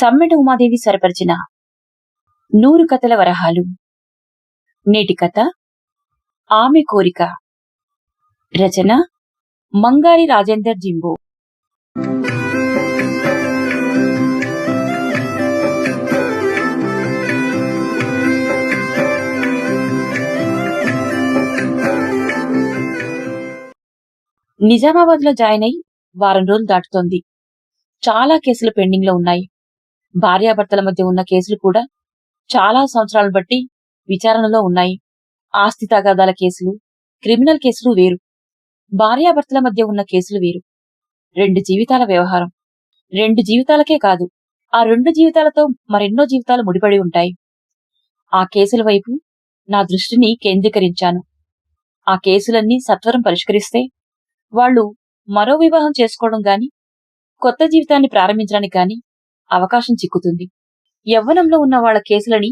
సమ్మెట ఉమాదేవి స్వరపరిచిన నూరు కథల వరహాలు. నేటి కథ ఆమె కోరిక. రచన మంగారి రాజేందర్ జింబో. నిజామాబాద్లో జాయిన్ అయి వారం రోజులు దాటుతోంది. చాలా కేసులు పెండింగ్లో ఉన్నాయి. భార్యాభర్తల మధ్య ఉన్న కేసులు కూడా చాలా సంవత్సరాలు బట్టి విచారణలో ఉన్నాయి. ఆస్తి తగాదాల కేసులు క్రిమినల్ కేసులు వేరు. భార్యాభర్తల మధ్య ఉన్న కేసులు వేరు. రెండు జీవితాల వ్యవహారం. రెండు జీవితాలకే కాదు ఆ రెండు జీవితాలతో మరెన్నో జీవితాలు ముడిపడి ఉంటాయి. ఆ కేసుల వైపు నా దృష్టిని కేంద్రీకరించాను. ఆ కేసులన్నీ సత్వరం పరిష్కరిస్తే వాళ్ళు మరో వివాహం చేసుకోవడం గాని కొత్త జీవితాన్ని ప్రారంభించడానికి గాని అవకాశం చిక్కుతుంది. యవ్వనంలో ఉన్న వాళ్ళ కేసులని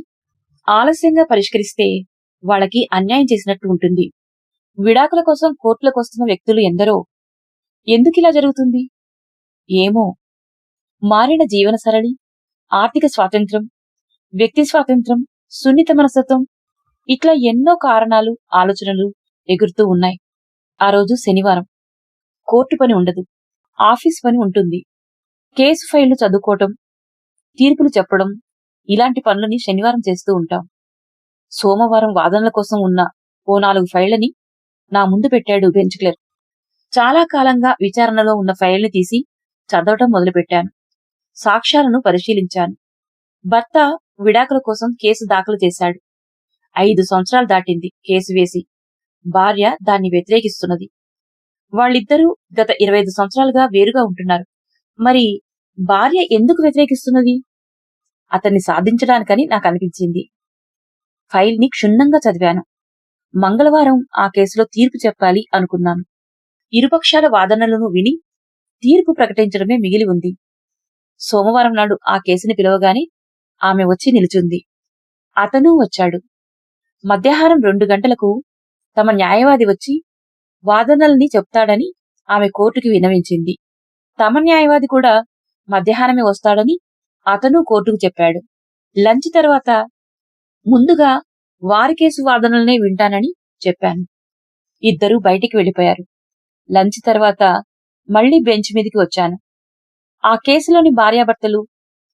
ఆలస్యంగా పరిష్కరిస్తే వాళ్ళకి అన్యాయం చేసినట్టు ఉంటుంది. విడాకుల కోసం కోర్టులకు వస్తున్న వ్యక్తులు ఎందరో? ఎందుకిలా జరుగుతుంది? ఏమో? మారిన జీవన సరళి ఆర్థిక స్వాతంత్రం వ్యక్తి స్వాతంత్రం సున్నిత మనస్తత్వం ఇట్లా ఎన్నో కారణాలు ఆలోచనలు ఎగురుతూ ఉన్నాయి. ఆ రోజు శనివారం. కోర్టు పని ఉండదు. ఆఫీస్ పని ఉంటుంది. కేసు ఫైళ్ళు చదువుకోవటం తీర్పులు చెప్పడం ఇలాంటి పనులని శనివారం చేస్తూ ఉంటాం. సోమవారం వాదనల కోసం ఉన్న ఓ నాలుగు ఫైళ్ళని నా ముందు పెట్టాడు బెంచ్ క్లర్క్. చాలా కాలంగా విచారణలో ఉన్న ఫైల్ని తీసి చదవటం మొదలుపెట్టాను. సాక్ష్యాలను పరిశీలించాను. భర్త విడాకుల కోసం కేసు దాఖలు చేశాడు. ఐదు సంవత్సరాలు దాటింది కేసు వేసి. భార్య దాన్ని వ్యతిరేకిస్తున్నది. వాళ్ళిద్దరూ గత ఇరవై ఐదు సంవత్సరాలుగా వేరుగా ఉంటున్నారు. మరి భార్య ఎందుకు వ్యతిరేకిస్తున్నది? అతన్ని సాధించడానికని నాకు అనిపించింది ఫైల్ని క్షుణ్ణంగా చదివాను. మంగళవారం ఆ కేసులో తీర్పు చెప్పాలి అనుకున్నాను. ఇరుపక్షాల వాదనలను విని తీర్పు ప్రకటించడమే మిగిలి ఉంది. సోమవారం నాడు ఆ కేసుని పిలవగానే ఆమె వచ్చి నిలుచుంది. అతను వచ్చాడు. మధ్యాహ్నం రెండు గంటలకు తమ న్యాయవాది వచ్చి వాదనల్ని చెప్తాడని ఆమె కోర్టుకి వినవించింది తమ న్యాయవాది కూడా మధ్యాహ్నమే వస్తాడని అతను కోర్టుకు చెప్పాడు. లంచ్ తర్వాత ముందుగా వారి కేసు వాదనలనే వింటానని చెప్పాను. ఇద్దరూ బయటికి వెళ్ళిపోయారు. లంచ్ తర్వాత మళ్ళీ బెంచ్ మీదికి వచ్చాను. ఆ కేసులోని భార్యాభర్తలు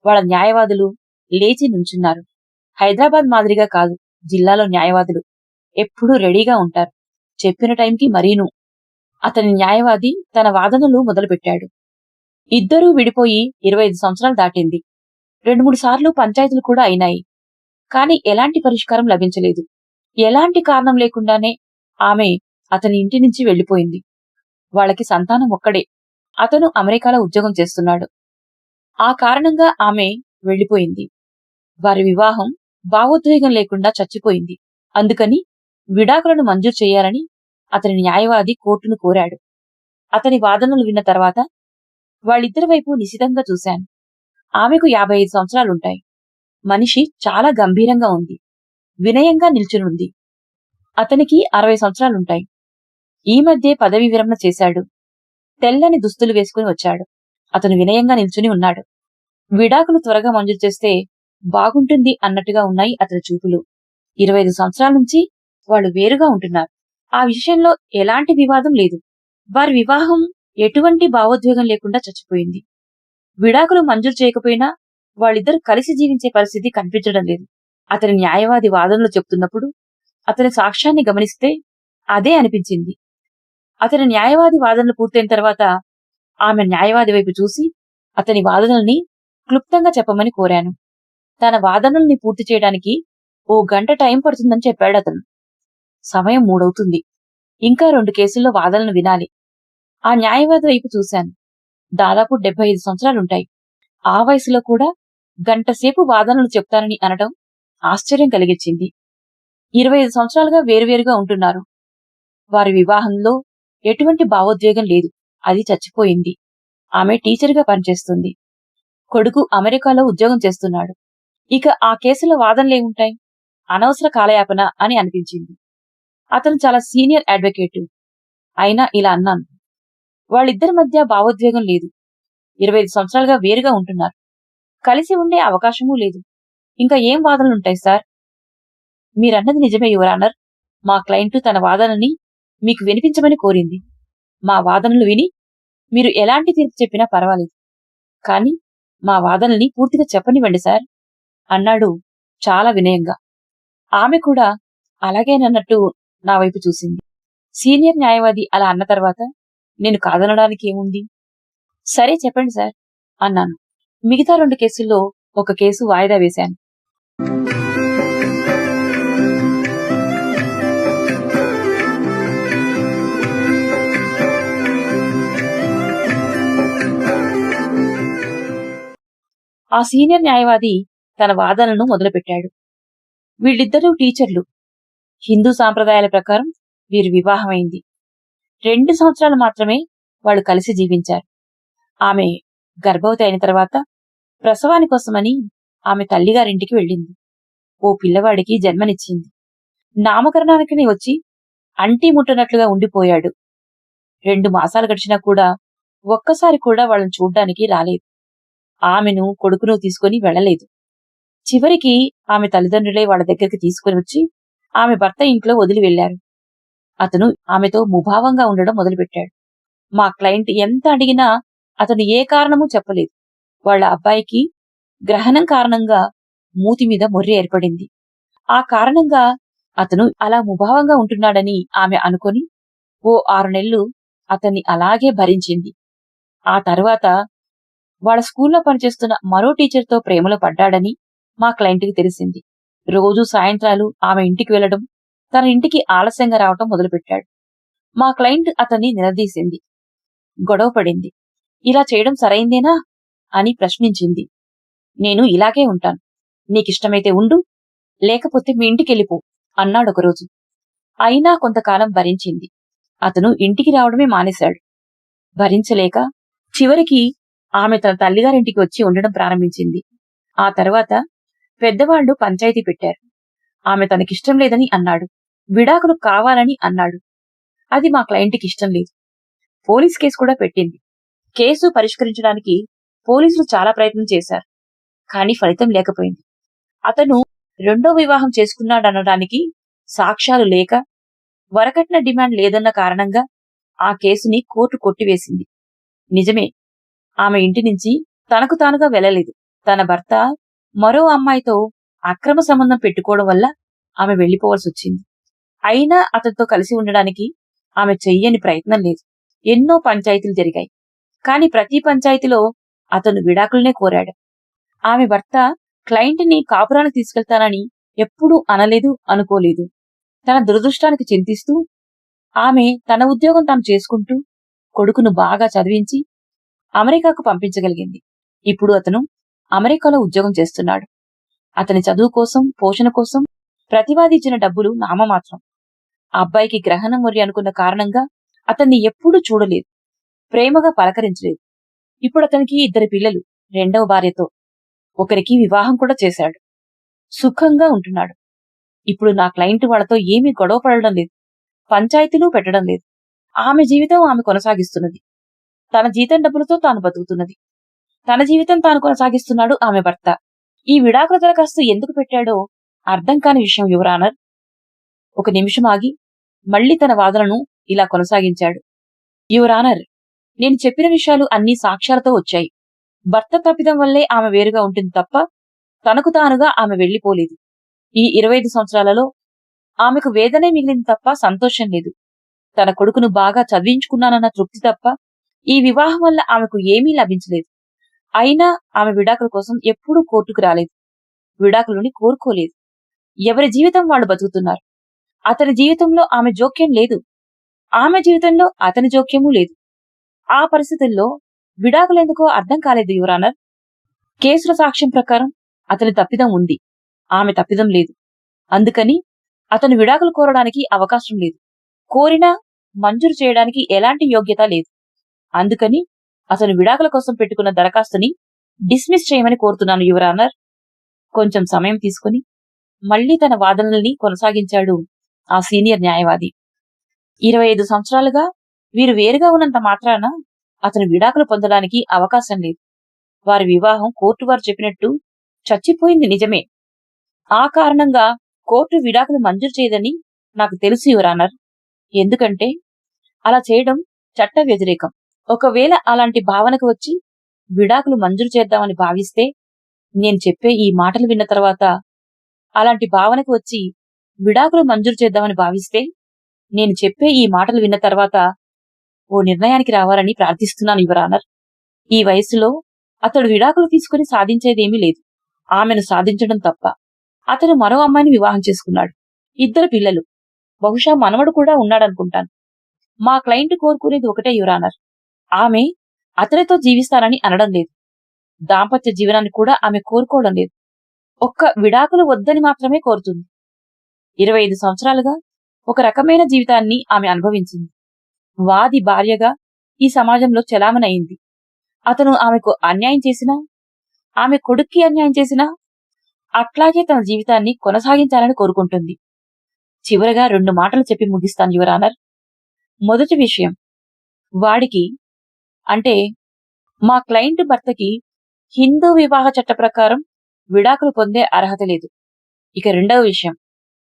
వాళ్ళ న్యాయవాదులు లేచి నుంచున్నారు. హైదరాబాద్ మాదిరిగా కాదు జిల్లాలో న్యాయవాదులు ఎప్పుడూ రెడీగా ఉంటారు. చెప్పిన టైంకి మరీను. అతని న్యాయవాది తన వాదనలు మొదలుపెట్టాడు. ఇద్దరూ విడిపోయి ఇరవై ఐదు సంవత్సరాలు దాటింది. రెండు మూడు సార్లు పంచాయతీలు కూడా అయినాయి. కాని ఎలాంటి పరిష్కారం లభించలేదు. ఎలాంటి కారణం లేకుండానే ఆమె అతని ఇంటి నుంచి వెళ్ళిపోయింది వాళ్ళకి సంతానం ఒక్కడే. అతను అమెరికాలో ఉద్యోగం చేస్తున్నాడు. ఆ కారణంగా ఆమె వెళ్ళిపోయింది వారి వివాహం భావోద్వేగం లేకుండా చచ్చిపోయింది. అందుకని విడాకులను మంజూరు చేయాలని అతని న్యాయవాది కోర్టును కోరాడు. అతని వాదనలు విన్న తర్వాత వాళ్ళిద్దరి వైపు నిశితంగా చూశాను. ఆమెకు యాభై ఐదు సంవత్సరాలుంటాయి. మనిషి చాలా గంభీరంగా ఉంది. వినయంగా నిల్చునుంది. అతనికి అరవై సంవత్సరాలుంటాయి. ఈ మధ్య పదవి విరమణ చేశాడు. తెల్లని దుస్తులు వేసుకుని వచ్చాడు. అతను వినయంగా నిల్చుని ఉన్నాడు. విడాకులు త్వరగా మంజూరు చేస్తే బాగుంటుంది అన్నట్టుగా ఉన్నాయి అతని చూపులు. ఇరవై ఐదు సంవత్సరాల నుంచి వాళ్ళు వేరుగా ఉంటున్నారు. ఆ విషయంలో ఎలాంటి వివాదం లేదు. వారి వివాహం ఎటువంటి భావోద్వేగం లేకుండా చచ్చిపోయింది. విడాకులు మంజూరు చేయకపోయినా వాళ్ళిద్దరు కలిసి జీవించే పరిస్థితి కనిపించడం లేదు. అతని న్యాయవాది వాదనలు చెప్తున్నప్పుడు అతని సాక్ష్యాన్ని గమనిస్తే అదే అనిపించింది. అతని న్యాయవాది వాదనలు పూర్తయిన తర్వాత ఆమె న్యాయవాది వైపు చూసి అతని వాదనల్ని క్లుప్తంగా చెప్పమని కోరాను. తన వాదనల్ని పూర్తి చేయడానికి ఓ గంట టైం పడుతుందని చెప్పాడు అతను. సమయం మూడవుతుంది. ఇంకా రెండు కేసుల్లో వాదనలు వినాలి. ఆ న్యాయవాది వైపు చూశాను. దాదాపు డెబ్బై ఐదు సంవత్సరాలుంటాయి. ఆ వయసులో కూడా గంటసేపు వాదనలు చెప్తానని అనడం ఆశ్చర్యం కలిగించింది. ఇరవై ఐదు సంవత్సరాలుగా వేరువేరుగా ఉంటున్నారు. వారి వివాహంలో ఎటువంటి భావోద్వేగం లేదు. అది చచ్చిపోయింది. ఆమె టీచర్గా పనిచేస్తుంది. కొడుకు అమెరికాలో ఉద్యోగం చేస్తున్నాడు. ఇక ఆ కేసులో వాదనలేముంటాయి అనవసర కాలయాపన అని అనిపించింది. అతను చాలా సీనియర్ అడ్వకేటు. అయినా ఇలా అన్నాను. వాళ్ళిద్దరి మధ్య భావోద్వేగం లేదు. ఇరవై ఐదు సంవత్సరాలుగా వేరుగా ఉంటున్నారు. కలిసి ఉండే అవకాశమూ లేదు. ఇంకా ఏం వాదనలుంటాయి సార్? మీరన్నది నిజమే యువరానర్ మా క్లయింట్ తన వాదనని మీకు వినిపించమని కోరింది. మా వాదనలు విని మీరు ఎలాంటి తీర్పు చెప్పినా పర్వాలేదు. కానీ మా వాదనల్ని పూర్తిగా చెప్పనివ్వండి సార్ అన్నాడు చాలా వినయంగా. ఆమె కూడా అలాగేనన్నట్టు నా వైపు చూసింది. సీనియర్ న్యాయవాది అలా అన్న తర్వాత నేను కాదనడానికి ఏముంది? సరే చెప్పండి సార్ అన్నాను. మిగతా రెండు కేసుల్లో ఒక కేసు వాయిదా వేశాను. ఆ సీనియర్ న్యాయవాది తన వాదనను మొదలుపెట్టాడు. వీళ్ళిద్దరూ టీచర్లు. హిందూ సాంప్రదాయాల ప్రకారం వీరు వివాహమైంది. రెండు సంవత్సరాలు మాత్రమే వాళ్ళు కలిసి జీవించారు. ఆమె గర్భవతి అయిన తర్వాత ప్రసవాని కోసమని ఆమె తల్లిగారింటికి వెళ్ళింది. ఓ పిల్లవాడికి జన్మనిచ్చింది. నామకరణానికి వచ్చి అంటీ ముట్టనట్లుగా ఉండిపోయాడు. రెండు మాసాలు గడిచినా కూడా ఒక్కసారి కూడా వాళ్ళని చూడ్డానికి రాలేదు. ఆమెను కొడుకును తీసుకుని వెళ్ళలేదు. చివరికి ఆమె తల్లిదండ్రులే వాళ్ళ దగ్గరికి తీసుకుని వచ్చి ఆమె భర్త ఇంట్లో వదిలి వెళ్ళారు అతను ఆమెతో ముభావంగా ఉండడం మొదలుపెట్టాడు. మా క్లయింట్ ఎంత అడిగినా అతను ఏ కారణమూ చెప్పలేదు. వాళ్ళ అబ్బాయికి గ్రహణం కారణంగా మూతి మీద మొర్రి ఏర్పడింది. ఆ కారణంగా అతను అలా ముభావంగా ఉంటున్నాడని ఆమె అనుకొని ఓ ఆరు నెలలు అతన్ని అలాగే భరించింది. ఆ తర్వాత వాళ్ళ స్కూల్లో పనిచేస్తున్న మరో టీచర్తో ప్రేమలో పడ్డాడని మా క్లయింట్కి తెలిసింది. రోజు సాయంత్రాలు ఆమె ఇంటికి వెళ్ళడం తన ఇంటికి ఆలస్యంగా రావటం మొదలుపెట్టాడు. మా క్లయింట్ అతన్ని నిలదీసింది. గొడవ పడింది. ఇలా చేయడం సరైందేనా? అని ప్రశ్నించింది. నేను ఇలాగే ఉంటాను. నీకిష్టమైతే ఉండు లేకపోతే మీ ఇంటికెళ్ళిపో అన్నాడొకరోజు అన్నాడు ఒకరోజు. అయినా కొంతకాలం భరించింది. అతను ఇంటికి రావడమే మానేశాడు. భరించలేక చివరికి ఆమె తన తల్లిగారింటికి వచ్చి ఉండడం ప్రారంభించింది. ఆ తర్వాత పెద్దవాళ్ళు పంచాయతీ పెట్టారు. ఆమె తనకిష్టం లేదని అన్నాడు. విడాకులు కావాలని అన్నాడు. అది మా క్లయింట్కి ఇష్టం లేదు. పోలీస్ కేసు కూడా పెట్టింది. కేసు పరిష్కరించడానికి పోలీసులు చాలా ప్రయత్నం చేశారు. కానీ ఫలితం లేకపోయింది. అతను రెండో వివాహం చేసుకున్నాడనడానికి సాక్ష్యాలు లేక వరకట్న డిమాండ్ లేదన్న కారణంగా ఆ కేసుని కోర్టు కొట్టివేసింది. నిజమే ఆమె ఇంటి నుంచి తనకు తానుగా వెళ్ళలేదు. తన భర్త మరో అమ్మాయితో అక్రమ సంబంధం పెట్టుకోవడం వల్ల ఆమె వెళ్ళిపోవాల్సి వచ్చింది. అయినా అతనితో కలిసి ఉండడానికి ఆమె చెయ్యని ప్రయత్నం లేదు. ఎన్నో పంచాయతీలు జరిగాయి. కాని ప్రతి పంచాయతీలో అతను విడాకులనే కోరాడు. ఆమె భర్త క్లయింట్ని కాపురానికి తీసుకెళ్తానని ఎప్పుడూ అనలేదు అనుకోలేదు. తన దురదృష్టానికి చింతిస్తూ ఆమె తన ఉద్యోగం తాను చేసుకుంటూ కొడుకును బాగా చదివించి అమెరికాకు పంపించగలిగింది. ఇప్పుడు అతను అమెరికాలో ఉద్యోగం చేస్తున్నాడు. అతని చదువు కోసం పోషణ కోసం ప్రతివాది ఇచ్చిన డబ్బులు నామమాత్రం. ఆ అబ్బాయికి గ్రహణం మొరి అనుకున్న కారణంగా అతన్ని ఎప్పుడూ చూడలేదు. ప్రేమగా పలకరించలేదు. ఇప్పుడు అతనికి ఇద్దరు పిల్లలు రెండవ భార్యతో. ఒకరికి వివాహం కూడా చేశాడు. సుఖంగా ఉంటున్నాడు. ఇప్పుడు నా క్లయింట్ వాళ్ళతో ఏమీ గొడవ పడడం లేదు. పంచాయతీలు పెట్టడం లేదు. ఆమె జీవితం ఆమె కొనసాగిస్తున్నది. తన జీతం డబ్బులతో తాను బతుకుతున్నది. తన జీవితం తాను కొనసాగిస్తున్నాడు ఆమె భర్త. ఈ విడాకుల దరఖాస్తు ఎందుకు పెట్టాడో అర్థం కాని విషయం యువరానర్ ఒక నిమిషం ఆగి మళ్ళీ తన వాదనను ఇలా కొనసాగించాడు. యువరానర్ నేను చెప్పిన విషయాలు అన్ని సాక్ష్యాలతో వచ్చాయి. భర్త తప్పిదం వల్లే ఆమె వేరుగా ఉంటుంది తప్ప తనకు తానుగా ఆమె వెళ్ళిపోలేదు ఈ ఇరవై ఐదు సంవత్సరాలలో ఆమెకు వేదనే మిగిలింది తప్ప సంతోషం లేదు. తన కొడుకును బాగా చదివించుకున్నానన్న తృప్తి తప్ప ఈ వివాహం వల్ల ఆమెకు ఏమీ లభించలేదు. అయినా ఆమె విడాకుల కోసం ఎప్పుడూ కోర్టుకు రాలేదు. విడాకులని కోరుకోలేదు. ఎవరి జీవితం వాళ్ళు బతుకుతున్నారు? అతని జీవితంలో ఆమె జోక్యం లేదు. ఆమె జీవితంలో అతని జోక్యమూ లేదు. ఆ పరిస్థితుల్లో విడాకులెందుకో అర్థం కాలేదు యువరానర్ కేసుల సాక్ష్యం ప్రకారం అతని తప్పిదం ఉంది. ఆమె తప్పిదం లేదు. అందుకని అతను విడాకులు కోరడానికి అవకాశం లేదు. కోరినా మంజూరు చేయడానికి ఎలాంటి యోగ్యత లేదు. అందుకని అతను విడాకుల కోసం పెట్టుకున్న దరఖాస్తుని డిస్మిస్ చేయమని కోరుతున్నాను యువరానర్ కొంచెం సమయం తీసుకుని మళ్ళీ తన వాదనల్ని కొనసాగించాడు ఆ సీనియర్ న్యాయవాది. ఇరవై ఐదు సంవత్సరాలుగా వీరు వేరుగా ఉన్నంత మాత్రాన అతను విడాకులు పొందడానికి అవకాశం లేదు. వారి వివాహం కోర్టు వారు చెప్పినట్టు చచ్చిపోయింది నిజమే. ఆ కారణంగా కోర్టు విడాకులు మంజూరు చేయదని నాకు తెలుసు యువరానర్ ఎందుకంటే అలా చేయడం చట్ట వ్యతిరేకం. ఒకవేళ అలాంటి భావనకు వచ్చి విడాకులు మంజూరు చేద్దామని భావిస్తే నేను చెప్పే ఈ మాటలు విన్న తర్వాత అలాంటి భావనకు వచ్చి విడాకులు మంజూరు చేద్దామని భావిస్తే నేను చెప్పే ఈ మాటలు విన్న తర్వాత ఓ నిర్ణయానికి రావాలని ప్రార్థిస్తున్నాను యువరానర్ ఈ వయసులో అతడు విడాకులు తీసుకుని సాధించేదేమీ లేదు. ఆమెను సాధించడం తప్ప. అతను మరో అమ్మాయిని వివాహం చేసుకున్నాడు. ఇద్దరు పిల్లలు. బహుశా మనవడు కూడా ఉన్నాడనుకుంటాను. మా క్లయింట్ కోరుకునేది ఒకటే యువరానర్ ఆమె అతనితో జీవిస్తానని అనడం లేదు. దాంపత్య జీవనాన్ని కూడా ఆమె కోరుకోవడం లేదు. ఒక్క విడాకులు వద్దని మాత్రమే కోరుతుంది. ఇరవై ఐదు సంవత్సరాలుగా ఒక రకమైన జీవితాన్ని ఆమె అనుభవించింది. వాది భార్యగా ఈ సమాజంలో చలామణయింది. అతను ఆమెకు అన్యాయం చేసినా ఆమె కొడుక్కి అన్యాయం చేసినా అట్లాగే తన జీవితాన్ని కొనసాగించాలని కోరుకుంటుంది. చివరగా రెండు మాటలు చెప్పి ముగిస్తాను యువరానర్ మొదటి విషయం వాడికి అంటే మా క్లయింట్ భర్తకి హిందూ వివాహ చట్ట ప్రకారం విడాకులు పొందే అర్హత లేదు. ఇక రెండవ విషయం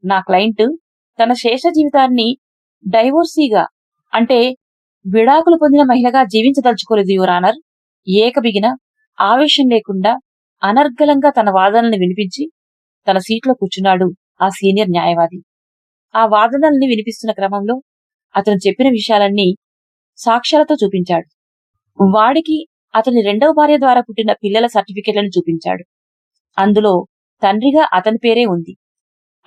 నా క్లయింట్ తన శేష జీవితాన్ని డైవోర్సీగా అంటే విడాకులు పొందిన మహిళగా జీవించదలుచుకోలేదు యువరానర్ ఏకబిగిన ఆవేశం లేకుండా అనర్గళంగా తన వాదనల్ని వినిపించి తన సీట్లో కూర్చున్నాడు ఆ సీనియర్ న్యాయవాది. ఆ వాదనల్ని వినిపిస్తున్న క్రమంలో అతను చెప్పిన విషయాలన్నీ సాక్ష్యాలతో చూపించాడు. వాడికి అతని రెండవ భార్య ద్వారా పుట్టిన పిల్లల సర్టిఫికెట్లను చూపించాడు. అందులో తండ్రిగా అతని పేరే ఉంది.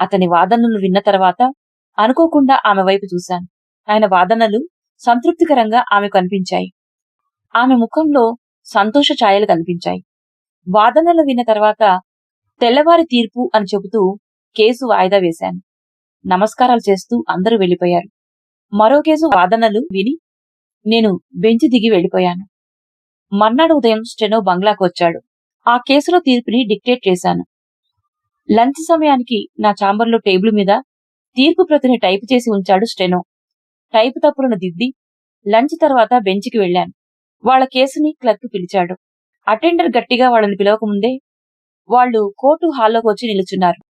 అతని వాదనలు విన్న తర్వాత అనుకోకుండా ఆమె వైపు చూశాను. ఆయన వాదనలు సంతృప్తికరంగా ఆమెకు కనిపించాయి. ఆమె ముఖంలో సంతోష ఛాయలు కనిపించాయి. వాదనలు విన్న తర్వాత తెల్లవారి తీర్పు అని చెబుతూ కేసు వాయిదా వేశాను. నమస్కారాలు చేస్తూ అందరూ వెళ్ళిపోయారు. మరో కేసు వాదనలు విని నేను బెంచి దిగి వెళ్ళిపోయాను. మర్నాడు ఉదయం స్టెనో బంగ్లాకు వచ్చాడు. ఆ కేసులో తీర్పుని డిక్టేట్ చేశాను. లంచ్ సమయానికి నా చాంబర్లో టేబుల్ మీద తీర్పు ప్రతిని టైపు చేసి ఉంచాడు స్టెనో. టైపు తప్పులను దిద్ది లంచ్ తర్వాత బెంచ్కి వెళ్ళాను వాళ్ళ కేసుని క్లర్క్ పిలిచాడు. అటెండర్ గట్టిగా వాళ్ళని పిలవకముందే వాళ్ళు కోర్టు హాల్లోకి వచ్చి నిలుచున్నారు.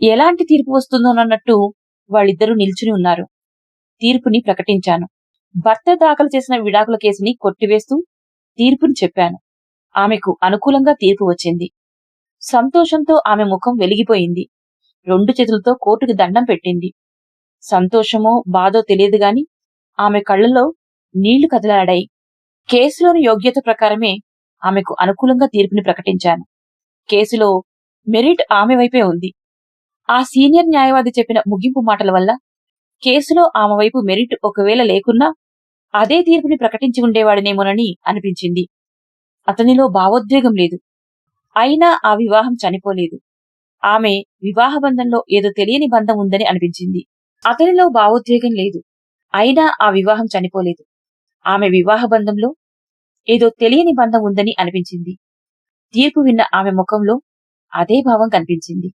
ఎలాంటి తీర్పు వస్తుందోనన్నట్టు వాళ్ళిద్దరూ నిల్చుని ఉన్నారు. తీర్పుని ప్రకటించాను. భర్త దాఖలు చేసిన విడాకుల కేసుని కొట్టివేస్తూ తీర్పుని చెప్పాను. ఆమెకు అనుకూలంగా తీర్పు వచ్చింది. సంతోషంతో ఆమె ముఖం వెలిగిపోయింది. రెండు చేతులతో కోర్టుకి దండం పెట్టింది. సంతోషమో బాధో తెలియదు గాని ఆమె కళ్ళలో నీళ్ళు కదలాడాయి. కేసులోని యోగ్యత ప్రకారమే ఆమెకు అనుకూలంగా తీర్పుని ప్రకటించాను. కేసులో మెరిట్ ఆమె వైపే ఉంది. ఆ సీనియర్ న్యాయవాది చెప్పిన ముగింపు మాటల వల్ల కేసులో ఆమె వైపు మెరిట్ ఒకవేళ లేకున్నా అదే తీర్పుని ప్రకటించి ఉండేవాడినేమోనని అనిపించింది. అతనిలో భావోద్వేగం లేదు. అయినా ఆ వివాహం చనిపోలేదు. ఆమె వివాహ బంధంలో ఏదో తెలియని బంధం ఉందని అనిపించింది. అతనిలో భావోద్వేగం లేదు. అయినా ఆ వివాహం చనిపోలేదు. ఆమె వివాహ బంధంలో ఏదో తెలియని బంధం ఉందని అనిపించింది. తీర్పు విన్న ఆమె ముఖంలో అదే భావం కనిపించింది.